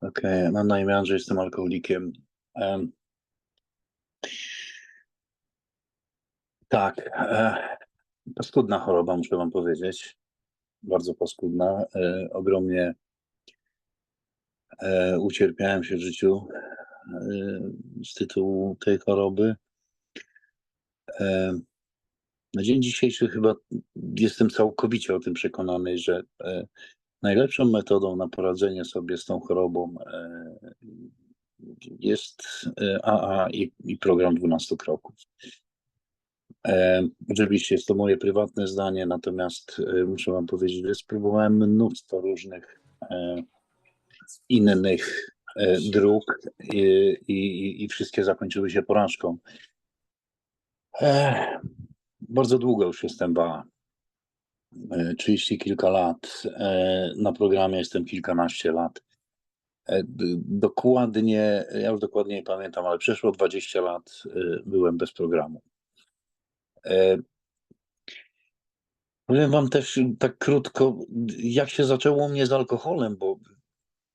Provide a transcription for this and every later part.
Okej, mam na imię Andrzej, jestem alkoholikiem. Em, tak, e, paskudna choroba, muszę wam powiedzieć. Bardzo paskudna. E, ogromnie e, ucierpiałem się w życiu e, z tytułu tej choroby. E, na dzień dzisiejszy chyba jestem całkowicie o tym przekonany, że e, najlepszą metodą na poradzenie sobie z tą chorobą e, jest e, AA i, i program 12 kroków. E, oczywiście jest to moje prywatne zdanie, natomiast e, muszę Wam powiedzieć, że spróbowałem mnóstwo różnych e, innych e, dróg i, i, i wszystkie zakończyły się porażką. E, bardzo długo już jestem w. E, 30 kilka lat. E, Na programie jestem kilkanaście lat. E, Dokładnie, ja już dokładnie nie pamiętam, ale przeszło 20 lat e, byłem bez programu. E, Powiem wam też tak krótko, jak się zaczęło mnie z alkoholem, bo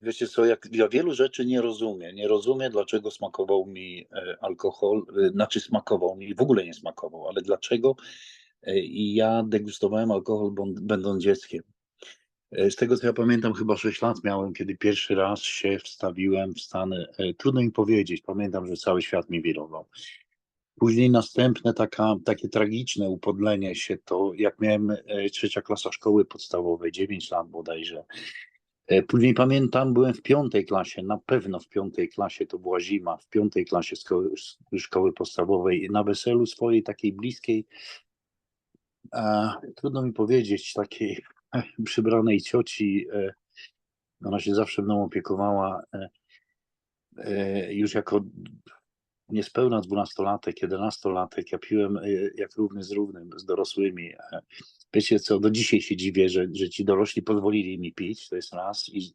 wiecie co, jak ja wielu rzeczy nie rozumiem. Nie rozumiem, dlaczego smakował mi e, alkohol, e, znaczy smakował mi, w ogóle nie smakował, ale dlaczego e, ja degustowałem alkohol będąc dzieckiem. E, Z tego co ja pamiętam, chyba 6 lat miałem, kiedy pierwszy raz się wstawiłem w stan, e, trudno mi powiedzieć, pamiętam, że cały świat mi wirował. Później następne taka, takie tragiczne upodlenie się to, jak miałem trzecia klasa szkoły podstawowej, 9 lat bodajże. Później pamiętam, byłem w piątej klasie, na pewno w piątej klasie, to była zima, w piątej klasie szkoły, szkoły podstawowej, na weselu swojej takiej bliskiej, trudno mi powiedzieć, takiej przybranej cioci, e, ona się zawsze mną opiekowała, e, e, już jako niespełna dwunastolatek, jedenastolatek, ja piłem e, jak równy z równym, z dorosłymi. E, Wiecie co, do dzisiaj się dziwię, że, że ci dorośli pozwolili mi pić, to jest raz, i,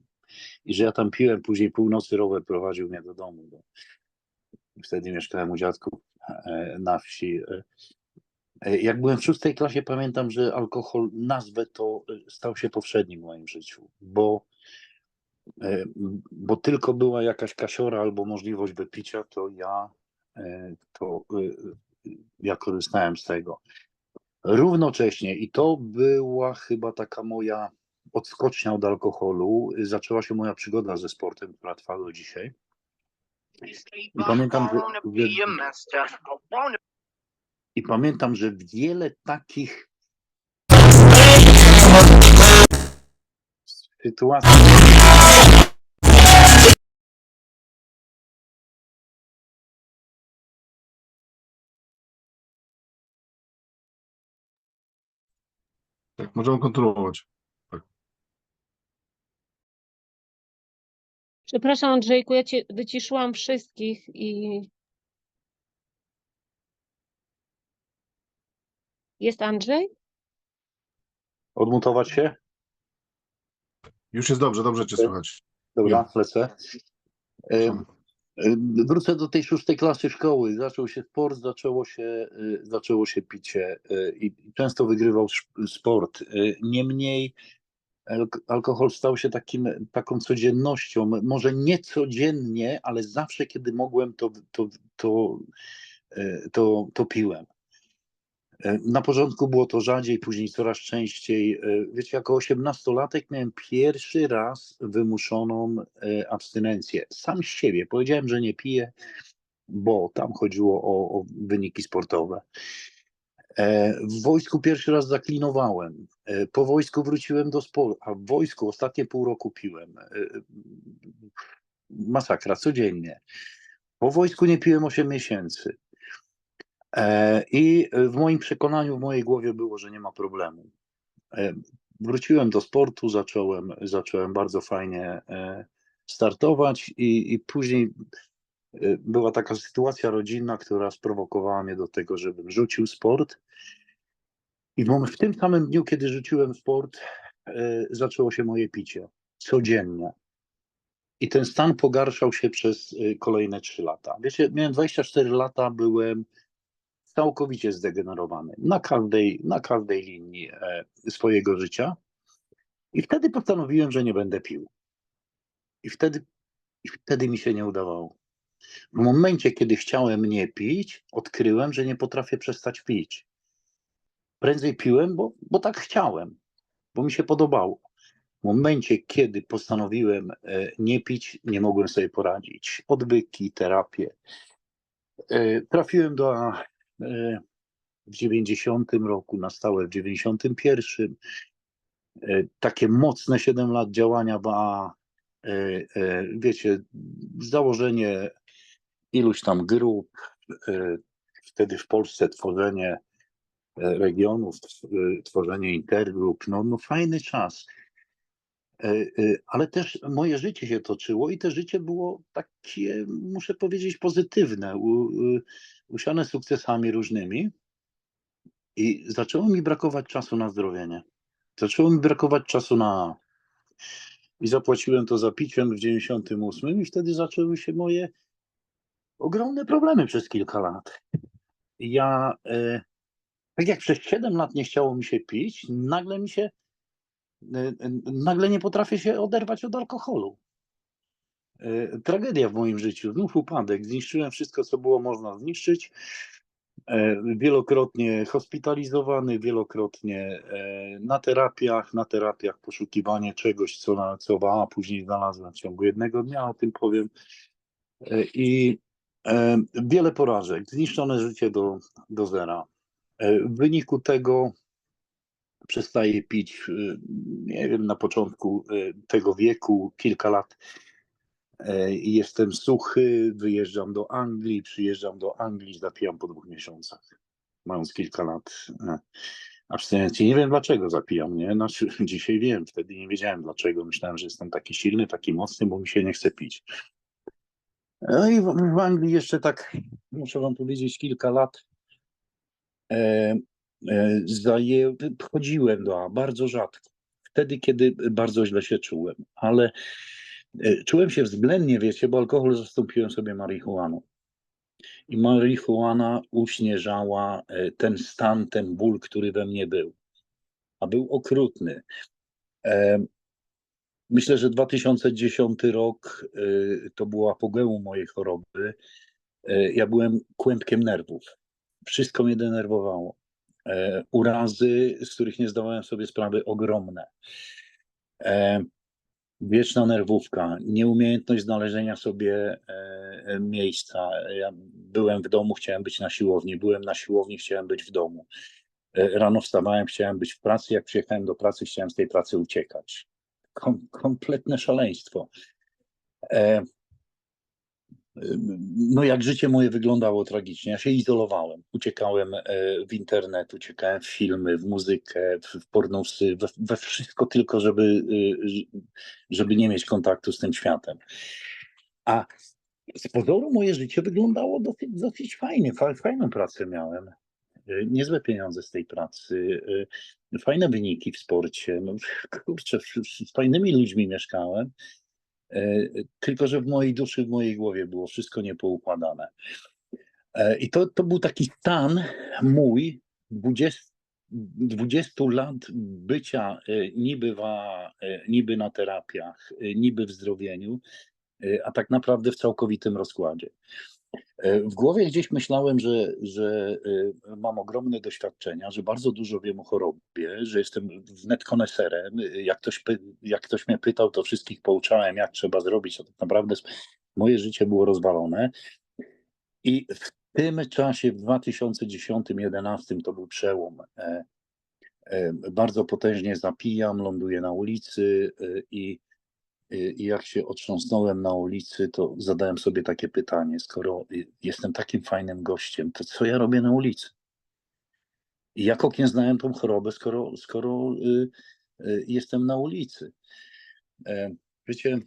i że ja tam piłem, później północy rower prowadził mnie do domu, bo wtedy mieszkałem u dziadków e, na wsi. E, Jak byłem w szóstej klasie, pamiętam, że alkohol, nazwę to, e, stał się powszednim w moim życiu, bo E, bo tylko była jakaś kasiora albo możliwość wypicia, to ja, to ja korzystałem z tego. Równocześnie, i to była chyba taka moja odskocznia od alkoholu, zaczęła się moja przygoda ze sportem, która trwa do dzisiaj. I pamiętam, że, że, i pamiętam, że wiele takich sytuacji. Tak, możemy kontynuować. Przepraszam, Andrzejku, ja cię wyciszyłam wszystkich i. Jest Andrzej? Odmutować się? Już jest dobrze, dobrze cię słychać. Dobra, lecę. E, Wrócę do tej szóstej klasy szkoły. Zaczął się sport, zaczęło się, e, zaczęło się picie e, i często wygrywał sz- sport. Niemniej alk- alkohol stał się takim, taką codziennością. Może nie codziennie, ale zawsze, kiedy mogłem, to, to, to, to, to piłem. E, Na początku było to rzadziej, później coraz częściej. E, Wiecie, jako osiemnastolatek miałem pierwszy raz wymuszoną e, abstynencję. Sam z siebie. Powiedziałem, że nie piję, bo tam chodziło o, o wyniki sportowe. W wojsku pierwszy raz zaklinowałem. Po wojsku wróciłem do sportu, a w wojsku ostatnie pół roku piłem. Masakra, codziennie. Po wojsku nie piłem 8 miesięcy. E, I w moim przekonaniu, w mojej głowie było, że nie ma problemu. E, Wróciłem do sportu, zacząłem, zacząłem bardzo fajnie e, startować i, i później była taka sytuacja rodzinna, która sprowokowała mnie do tego, żebym rzucił sport. I w, tym samym dniu, kiedy rzuciłem sport, zaczęło się moje picie. Codziennie. I ten stan pogarszał się przez kolejne 3 lata. Wiecie, miałem 24 lata, byłem całkowicie zdegenerowany na każdej, na każdej linii e, swojego życia. I wtedy postanowiłem, że nie będę pił. I wtedy I wtedy mi się nie udawało. W momencie, kiedy chciałem nie pić, odkryłem, że nie potrafię przestać pić. Prędzej piłem, bo, bo tak chciałem, bo mi się podobało. W momencie, kiedy postanowiłem e, nie pić, nie mogłem sobie poradzić. Odwyki, terapię. E, Trafiłem do w 90 roku, na stałe w 91. E, Takie mocne 7 lat działania A. E, e, Wiecie, założenie iluś tam grup, wtedy w Polsce tworzenie regionów, tw- tworzenie intergrup, no, no fajny czas. Ale też moje życie się toczyło i to życie było takie, muszę powiedzieć, pozytywne, usiane sukcesami różnymi. I zaczęło mi brakować czasu na zdrowienie. Zaczęło mi brakować czasu na. I zapłaciłem to za piciem w 98 i wtedy zaczęły się moje ogromne problemy przez kilka lat. Ja, e, tak jak przez 7 lat nie chciało mi się pić, nagle mi się, e, e, nagle nie potrafię się oderwać od alkoholu. E, Tragedia w moim życiu, znów upadek. Zniszczyłem wszystko, co było można zniszczyć. E, Wielokrotnie hospitalizowany, wielokrotnie e, na terapiach, na terapiach poszukiwanie czegoś, co, na, co AA później znalazłem w ciągu jednego dnia, o tym powiem. E, I wiele porażek, zniszczone życie do, do zera. W wyniku tego przestaję pić, e, nie wiem, na początku e, tego wieku, kilka lat jestem suchy, wyjeżdżam do Anglii, przyjeżdżam do Anglii, zapijam po dwóch miesiącach, mając kilka lat e, abstynencji. Nie wiem dlaczego zapijam, nie? Znaczy, dzisiaj wiem, wtedy nie wiedziałem dlaczego. Myślałem, że jestem taki silny, taki mocny, bo mi się nie chce pić. No i w, Anglii jeszcze tak, muszę wam powiedzieć, kilka lat e, e, chodziłem do A bardzo rzadko. Wtedy, kiedy bardzo źle się czułem, ale e, czułem się względnie, wiecie, bo alkohol zastąpiłem sobie marihuaną. I marihuana uśnieżała e, ten stan, ten ból, który we mnie był. A był okrutny. E, Myślę, że 2010 rok e, to było apogeum mojej choroby. E, Ja byłem kłębkiem nerwów. Wszystko mnie denerwowało. E, Urazy, z których nie zdawałem sobie sprawy, ogromne. E, Wieczna nerwówka, nieumiejętność znalezienia sobie e, miejsca. Ja byłem w domu, chciałem być na siłowni, byłem na siłowni, chciałem być w domu. E, Rano wstawałem, chciałem być w pracy, jak przyjechałem do pracy, chciałem z tej pracy uciekać. Kom, kompletne szaleństwo. No jak życie moje wyglądało tragicznie. Ja się izolowałem. Uciekałem e, w internet, uciekałem w filmy, w muzykę, w, pornusy, we, we wszystko tylko, żeby, e, żeby nie mieć kontaktu z tym światem. A z pozoru moje życie wyglądało dosyć, dosyć fajnie. Fa- Fajną pracę miałem. E, Niezłe pieniądze z tej pracy, e, fajne wyniki w sporcie. No, kurczę, z fajnymi ludźmi mieszkałem. E, Tylko, że w mojej duszy, w mojej głowie było wszystko niepoukładane. E, I to, to był taki stan mój 20, 20 lat bycia e, niby, niby na terapiach, niby w zdrowieniu, a tak naprawdę w całkowitym rozkładzie. E, W głowie gdzieś myślałem, że, że e, mam ogromne doświadczenia, że bardzo dużo wiem o chorobie, że jestem wnet koneserem. E, Jak ktoś, jak ktoś mnie pytał, to wszystkich pouczałem, jak trzeba zrobić. To tak naprawdę moje życie było rozwalone. I w tym czasie, w 2010-2011, to był przełom. Bardzo potężnie zapijam, ląduję na ulicy i I jak się otrząsnąłem na ulicy, to zadałem sobie takie pytanie: skoro y, jestem takim fajnym gościem, to co ja robię na ulicy? I jak okien znałem tą chorobę, skoro, skoro y, y, jestem na ulicy? E, Wiecie,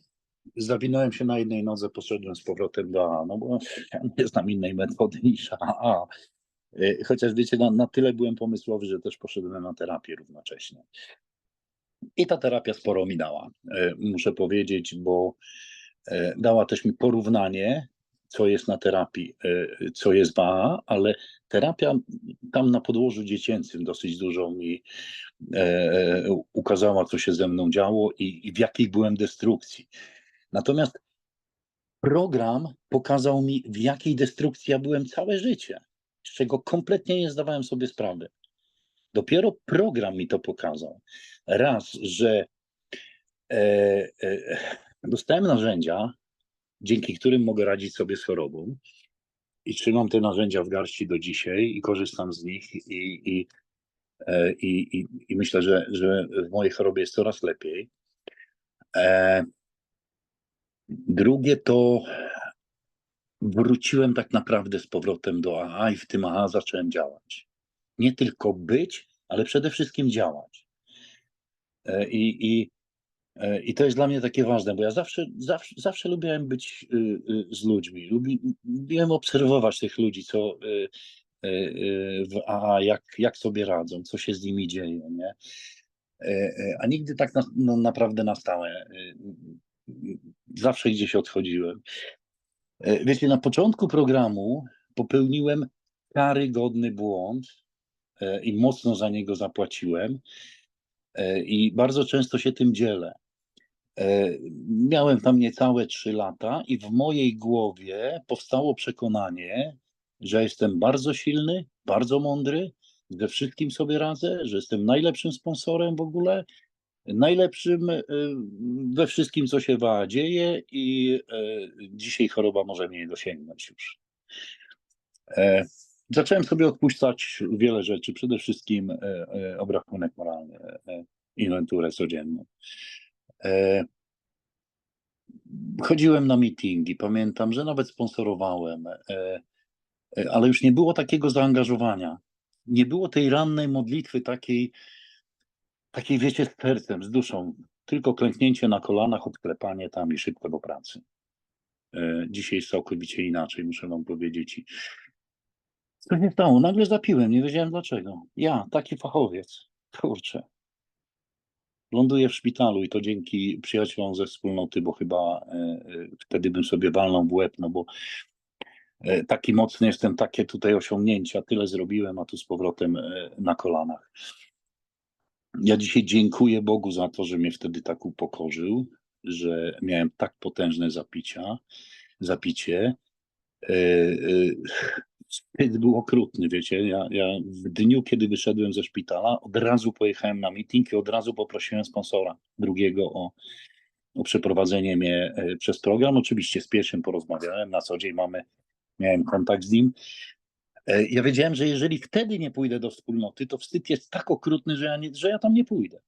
zawinąłem się na jednej nodze, poszedłem z powrotem do A, no bo ja nie znam innej metody niż AA. Y, Chociaż wiecie, na, na tyle byłem pomysłowy, że też poszedłem na terapię równocześnie. I ta terapia sporo mi dała, e, muszę powiedzieć, bo e, dała też mi porównanie, co jest na terapii, e, co jest w AA, ale terapia tam na podłożu dziecięcym dosyć dużo mi ukazała, co się ze mną działo i, i w jakiej byłem destrukcji. Natomiast program pokazał mi, w jakiej destrukcji ja byłem całe życie, z czego kompletnie nie zdawałem sobie sprawy. Dopiero program mi to pokazał. Raz, że e, e, dostałem narzędzia, dzięki którym mogę radzić sobie z chorobą. I trzymam te narzędzia w garści do dzisiaj i korzystam z nich i, i, e, i, i, myślę, że, że w mojej chorobie jest coraz lepiej. E, drugie to wróciłem tak naprawdę z powrotem do AA i w tym AA zacząłem działać. Nie tylko być, ale przede wszystkim działać. E, I, i, e, i to jest dla mnie takie ważne, bo ja zawsze, zawsze, zawsze lubiłem być y, y, z ludźmi. Lubi, lubiłem obserwować tych ludzi, co y, w AA, jak, jak sobie radzą, co się z nimi dzieje. Nie? E, A nigdy tak na, no, naprawdę na stałe. Zawsze gdzieś odchodziłem. Wiecie, na początku programu popełniłem karygodny błąd i mocno za niego zapłaciłem. E, I bardzo często się tym dzielę. E, Miałem tam niecałe trzy lata, i w mojej głowie powstało przekonanie, że jestem bardzo silny, bardzo mądry, ze wszystkim sobie radzę, że jestem najlepszym sponsorem w ogóle, najlepszym e, we wszystkim, co się w AA dzieje, i e, dzisiaj choroba może mnie nie dosięgnąć już. Zacząłem sobie odpuszczać wiele rzeczy, przede wszystkim e, e, obrachunek moralny, e, inwenturę codzienną. Chodziłem na meetingi, pamiętam, że nawet sponsorowałem, ale już nie było takiego zaangażowania. Nie było tej rannej modlitwy takiej, takiej wiecie, z sercem, z duszą. Tylko klęknięcie na kolanach, odklepanie tam i szybko do pracy. Dzisiaj jest całkowicie inaczej, muszę wam powiedzieć. Co się stało? Nagle zapiłem, nie wiedziałem dlaczego. Ja, taki fachowiec, kurczę. Ląduję w szpitalu i to dzięki przyjaciołom ze wspólnoty, bo chyba e, e, wtedy bym sobie walnął w łeb, no bo e, taki mocny jestem, takie tutaj osiągnięcia, tyle zrobiłem, a tu z powrotem e, na kolanach. Ja dzisiaj dziękuję Bogu za to, że mnie wtedy tak upokorzył, że miałem tak potężne zapicia, zapicie. E, e, Wstyd był okrutny, wiecie. Ja, ja w dniu, kiedy wyszedłem ze szpitala, od razu pojechałem na meeting i od razu poprosiłem sponsora drugiego o, o przeprowadzenie mnie e, przez program. Oczywiście z pierwszym porozmawiałem, na co dzień mamy, miałem kontakt z nim. E, Ja wiedziałem, że jeżeli wtedy nie pójdę do wspólnoty, to wstyd jest tak okrutny, że ja, nie, że ja tam nie pójdę,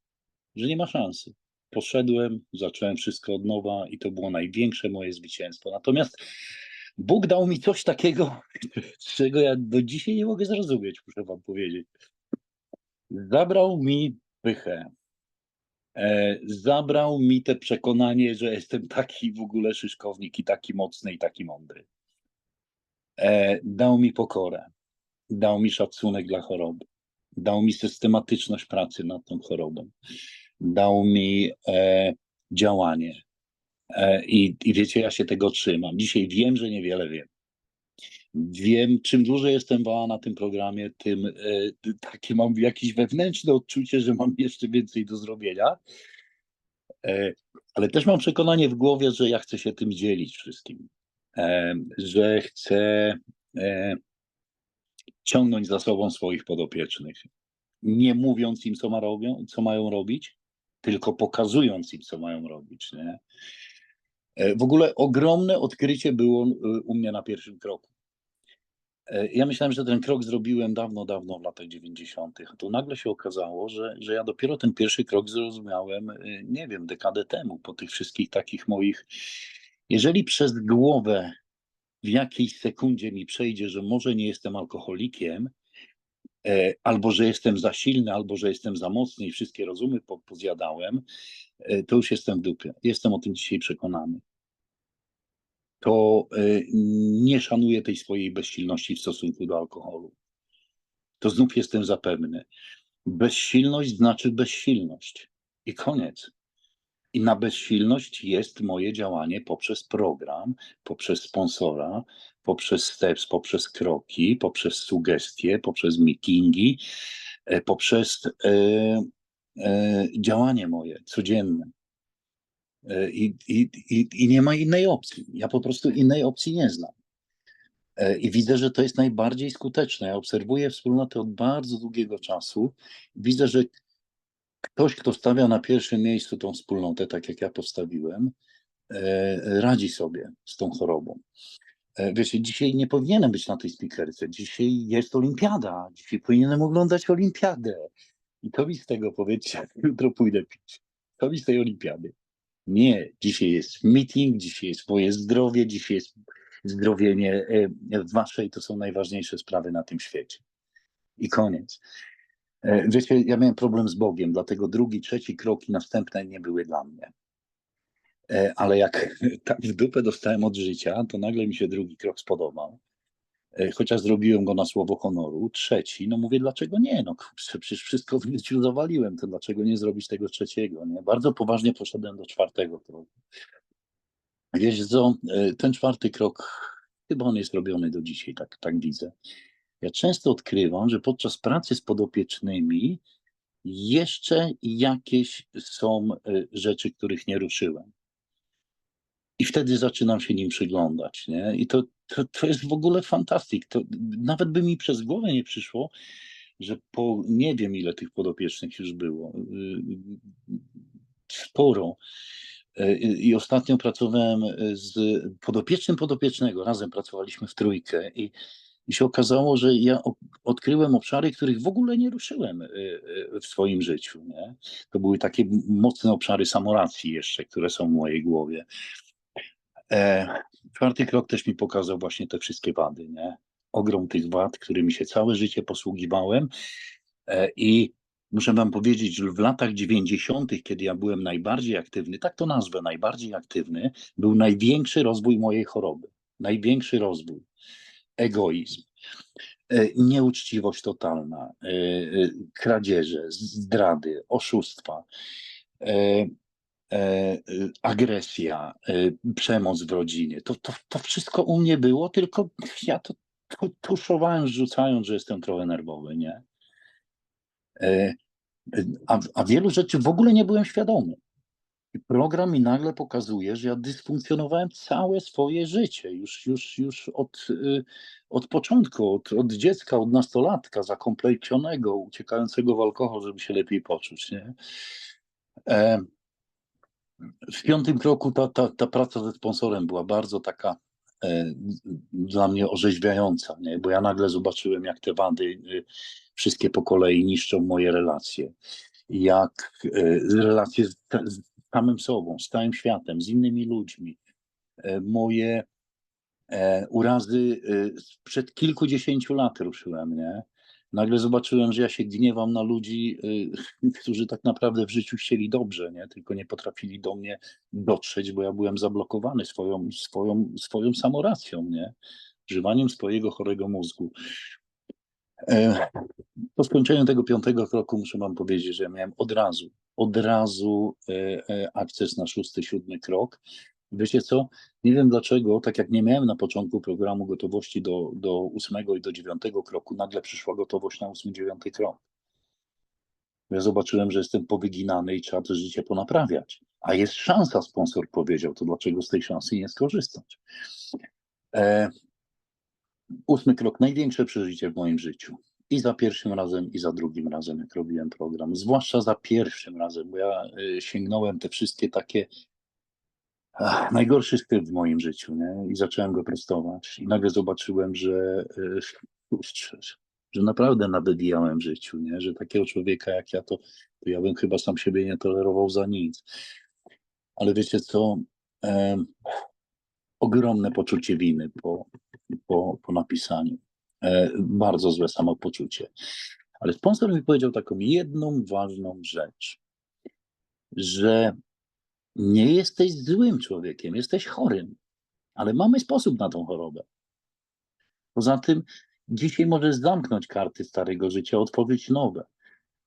że nie ma szansy. Poszedłem, zacząłem wszystko od nowa i to było największe moje zwycięstwo. Natomiast Bóg dał mi coś takiego, czego ja do dzisiaj nie mogę zrozumieć, muszę wam powiedzieć. Zabrał mi pychę. E, zabrał mi te przekonanie, że jestem taki w ogóle szyszkownik i taki mocny i taki mądry. E, dał mi pokorę. Dał mi szacunek dla choroby. Dał mi systematyczność pracy nad tą chorobą. Dał mi e, działanie. E, I, I wiecie, ja się tego trzymam. Dzisiaj wiem, że niewiele wiem. Wiem, czym dłużej jestem w- na tym programie, tym e, takie mam jakieś wewnętrzne odczucie, że mam jeszcze więcej do zrobienia. E, ale też mam przekonanie w głowie, że ja chcę się tym dzielić wszystkim. Że chcę ciągnąć za sobą swoich podopiecznych. Nie mówiąc im, co, ma robią, co mają robić, tylko pokazując im, co mają robić. Nie? E, W ogóle ogromne odkrycie było e, u mnie na pierwszym kroku. E, Ja myślałem, że ten krok zrobiłem dawno, dawno w latach 90., a tu nagle się okazało, że, że ja dopiero ten pierwszy krok zrozumiałem, nie wiem, dekadę temu, po tych wszystkich takich moich. Jeżeli przez głowę w jakiejś sekundzie mi przejdzie, że może nie jestem alkoholikiem, albo że jestem za silny, albo że jestem za mocny i wszystkie rozumy po, pozjadałem, to już jestem w dupie. Jestem o tym dzisiaj przekonany. To e, nie szanuję tej swojej bezsilności w stosunku do alkoholu. To znów jestem zapewny. Bezsilność znaczy bezsilność. I koniec. I na bezsilność jest moje działanie poprzez program, poprzez sponsora, poprzez steps, poprzez kroki, poprzez sugestie, poprzez meetingi, e, poprzez e, e, działanie moje codzienne. E, I, i, i, I nie ma innej opcji. Ja po prostu innej opcji nie znam. E, I widzę, że to jest najbardziej skuteczne. Ja obserwuję wspólnotę od bardzo długiego czasu. Widzę, że ktoś, kto stawia na pierwszym miejscu tą wspólnotę, tak jak ja postawiłem, e, radzi sobie z tą chorobą. E, Wiecie, dzisiaj nie powinienem być na tej spikerce. Dzisiaj jest olimpiada. Dzisiaj powinienem oglądać olimpiadę. I to mi z tego powiedzcie, jutro pójdę pić. To mi z tej olimpiady. Nie, dzisiaj jest meeting, dzisiaj jest moje zdrowie, dzisiaj jest zdrowienie e, wasze i to są najważniejsze sprawy na tym świecie. I koniec. E, Wiecie, ja miałem problem z Bogiem, dlatego drugi, trzeci krok i następne nie były dla mnie. E, Ale jak tak w dupę dostałem od życia, to nagle mi się drugi krok spodobał. E, Chociaż zrobiłem go na słowo honoru. Trzeci, no mówię, dlaczego nie? No przecież wszystko w życiu zawaliłem, to dlaczego nie zrobić tego trzeciego? Nie? Bardzo poważnie poszedłem do czwartego kroku. Wiesz co, e, ten czwarty krok, chyba on jest robiony do dzisiaj, tak, tak widzę. Ja często odkrywam, że podczas pracy z podopiecznymi jeszcze jakieś są e, rzeczy, których nie ruszyłem. I wtedy zaczynam się nim przyglądać, nie? I to, to, to jest w ogóle fantastyk. To nawet by mi przez głowę nie przyszło, że po nie wiem ile tych podopiecznych już było. y, Sporo. Y, I ostatnio pracowałem z podopiecznym podopiecznego. Razem pracowaliśmy w trójkę i, i się okazało, że ja odkryłem obszary, których w ogóle nie ruszyłem y, y, w swoim życiu. Nie? To były takie mocne obszary samoracji jeszcze, które są w mojej głowie. E, czwarty krok też mi pokazał właśnie te wszystkie wady, nie? Ogrom tych wad, którymi się całe życie posługiwałem. E, I muszę wam powiedzieć, że w latach 90., kiedy ja byłem najbardziej aktywny, tak to nazwę, najbardziej aktywny, był największy rozwój mojej choroby. Największy rozwój. Egoizm. e, Nieuczciwość totalna, kradzieże, zdrady, oszustwa, agresja, e, przemoc w rodzinie. To, to, to wszystko u mnie było, tylko ja to tu- tuszowałem, rzucając, że jestem trochę nerwowy, nie? E, A, a wielu rzeczy w ogóle nie byłem świadomy. Program mi nagle pokazuje, że ja dysfunkcjonowałem całe swoje życie, już, już, już od, y, od początku, od, od dziecka, od nastolatka, zakompleksionego, uciekającego w alkohol, żeby się lepiej poczuć. Nie? E, w piątym kroku ta, ta, ta praca ze sponsorem była bardzo taka e, dla mnie orzeźwiająca, nie? bo ja nagle zobaczyłem, jak te wady y, wszystkie po kolei niszczą moje relacje. Jak y, relacje z, z samym sobą, z całym światem, z innymi ludźmi. E, moje e, urazy e, sprzed kilkudziesięciu lat ruszyłem, nie? Nagle zobaczyłem, że ja się gniewam na ludzi, y, którzy tak naprawdę w życiu chcieli dobrze, nie? tylko nie potrafili do mnie dotrzeć, bo ja byłem zablokowany swoją, swoją, swoją samoracją, nie? używaniem swojego chorego mózgu. E, Po skończeniu tego piątego kroku muszę wam powiedzieć, że miałem od razu, od razu e, e, akces na szósty, siódmy krok. Wiecie co? Nie wiem dlaczego, tak jak nie miałem na początku programu gotowości do, do ósmego i do dziewiątego kroku, nagle przyszła gotowość na ósmy, dziewiąty krok. Ja zobaczyłem, że jestem powyginany i trzeba to życie ponaprawiać. A jest szansa, sponsor powiedział, to dlaczego z tej szansy nie skorzystać? E, ósmy krok, największe przeżycie w moim życiu. I za pierwszym razem, i za drugim razem, jak robiłem program. Zwłaszcza za pierwszym razem, bo ja y, sięgnąłem te wszystkie takie ach, najgorszy skrypt w moim życiu, nie? I zacząłem go prostować. I nagle zobaczyłem, że, kurczę, że naprawdę nawywijałem w życiu, nie? Że takiego człowieka jak ja, to, to ja bym chyba sam siebie nie tolerował za nic. Ale wiecie co? Em, ogromne poczucie winy po, po, po napisaniu. E, bardzo złe samopoczucie. Ale sponsor mi powiedział taką jedną ważną rzecz, że nie jesteś złym człowiekiem, jesteś chorym, ale mamy sposób na tą chorobę. Poza tym dzisiaj możesz zamknąć karty starego życia, otworzyć nowe.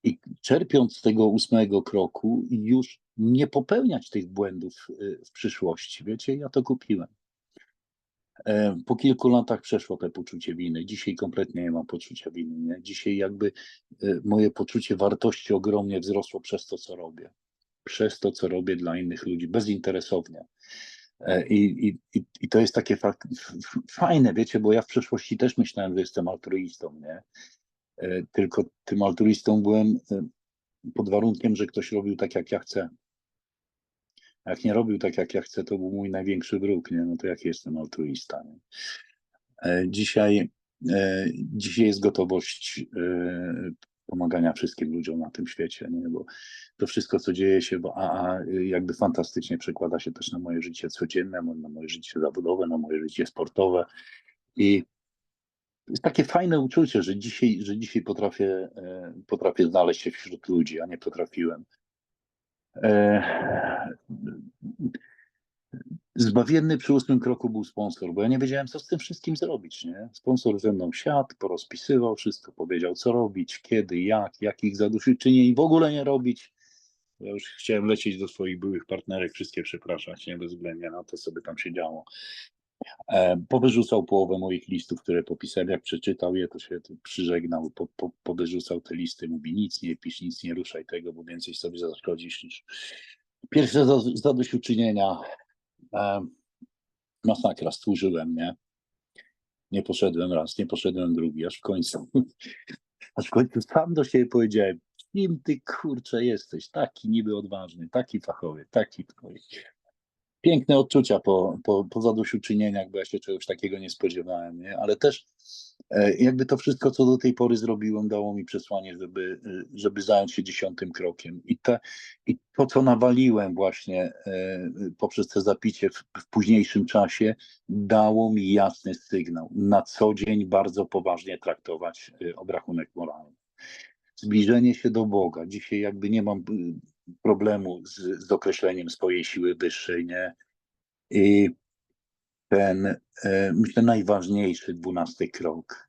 I czerpiąc z tego ósmego kroku, już nie popełniać tych błędów y, w przyszłości. Wiecie, ja to kupiłem. E, Po kilku latach przeszło te poczucie winy. Dzisiaj kompletnie nie mam poczucia winy. Nie? Dzisiaj jakby e, moje poczucie wartości ogromnie wzrosło przez to, co robię. Przez to, co robię dla innych ludzi, bezinteresownie. E, I, i, i, to jest takie fak- f- f- fajne, wiecie, bo ja w przeszłości też myślałem, że jestem altruistą, nie? E, Tylko tym altruistą byłem e, pod warunkiem, że ktoś robił tak, jak ja chcę. Jak nie robił tak, jak ja chcę, to był mój największy wróg, nie? No to jaki jestem altruista, nie? Dzisiaj, dzisiaj jest gotowość pomagania wszystkim ludziom na tym świecie, nie? bo to wszystko, co dzieje się, bo AA jakby fantastycznie przekłada się też na moje życie codzienne, na moje życie zawodowe, na moje życie sportowe i jest takie fajne uczucie, że dzisiaj, że dzisiaj potrafię, e, potrafię znaleźć się wśród ludzi, a nie potrafiłem. Zbawienny przy ósmym kroku był sponsor, bo ja nie wiedziałem, co z tym wszystkim zrobić. Nie? Sponsor ze mną siadł, porozpisywał wszystko, powiedział, co robić, kiedy, jak, jakich zadośćuczynień w ogóle nie robić. Ja już chciałem lecieć do swoich byłych partnerek, wszystkie przepraszać, nie bezwzględnie na to, co by tam się działo. E, powyrzucał połowę moich listów, które popisałem. Jak przeczytał je, to się przyżegnał, po, po, powyrzucał te listy, mówi nic nie pisz, nic nie ruszaj tego, bo więcej sobie zaszkodzisz niż pierwsze za- zadośćuczynienia. E, masakra, stłużyłem, nie? Nie poszedłem raz, nie poszedłem drugi, aż w końcu, aż w końcu sam do siebie powiedziałem, kim ty kurczę jesteś, taki niby odważny, taki fachowy, taki twój. Piękne odczucia po, po, po zadośćuczynieniach, bo ja się czegoś takiego nie spodziewałem, nie? ale też jakby to wszystko, co do tej pory zrobiłem, dało mi przesłanie, żeby, e, żeby zająć się dziesiątym krokiem. I, te, i to, co nawaliłem właśnie e, poprzez te zapicie w, w późniejszym czasie, dało mi jasny sygnał. Na co dzień bardzo poważnie traktować e, obrachunek moralny. Zbliżenie się do Boga. Dzisiaj jakby nie mam problemu z, z określeniem swojej siły wyższej, nie? I ten, e, myślę, najważniejszy dwunasty krok.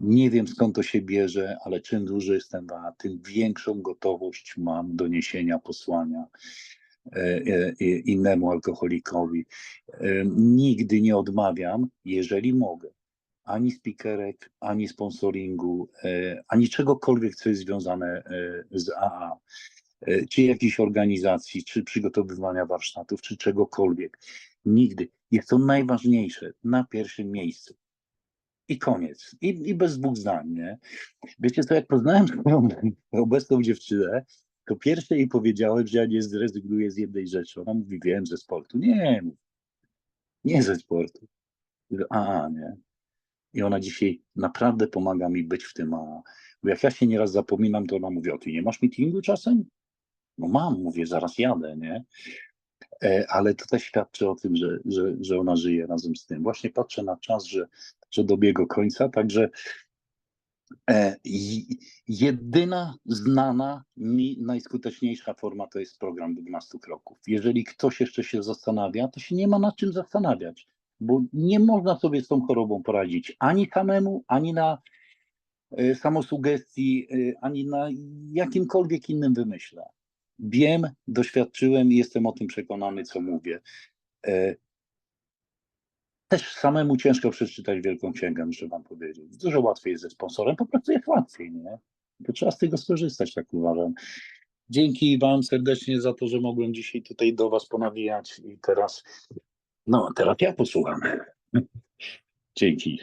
Nie wiem skąd to się bierze, ale czym dłużej jestem AA, tym większą gotowość mam do niesienia posłania e, e, innemu alkoholikowi. Nigdy nie odmawiam, jeżeli mogę, ani speakerek, ani sponsoringu, ani czegokolwiek, co jest związane z AA, czy jakiejś organizacji, czy przygotowywania warsztatów, czy czegokolwiek. Nigdy. Jest to najważniejsze, na pierwszym miejscu. I koniec. I, i bez dwóch zdań, nie? Wiecie co, jak poznałem swoją obecną dziewczynę, to pierwsze jej powiedziałem, że ja nie zrezygnuję z jednej rzeczy. Ona mówi, wiem, ze sportu. Nie, nie ze sportu. A, nie. I ona dzisiaj naprawdę pomaga mi być w tym AA. Bo jak ja się nieraz zapominam, to ona mówi, o ty nie masz meetingu czasem? No mam, mówię, zaraz jadę, nie? E, Ale to też świadczy o tym, że, że, że ona żyje razem z tym. Właśnie patrzę na czas, że, że dobiegł końca, także e, jedyna znana mi najskuteczniejsza forma to jest program 12 kroków. Jeżeli ktoś jeszcze się zastanawia, to się nie ma nad czym zastanawiać, bo nie można sobie z tą chorobą poradzić ani samemu, ani na e, samosugestii, ani na jakimkolwiek innym wymyśle. Wiem, doświadczyłem i jestem o tym przekonany, co mówię. E, Też samemu ciężko przeczytać wielką księgę, muszę wam powiedzieć. Dużo łatwiej jest ze sponsorem, po prostu jest łatwiej, nie? To trzeba z tego skorzystać, tak uważam. Dzięki wam serdecznie za to, że mogłem dzisiaj tutaj do was ponawijać i teraz, no teraz ja posłucham. Dzięki.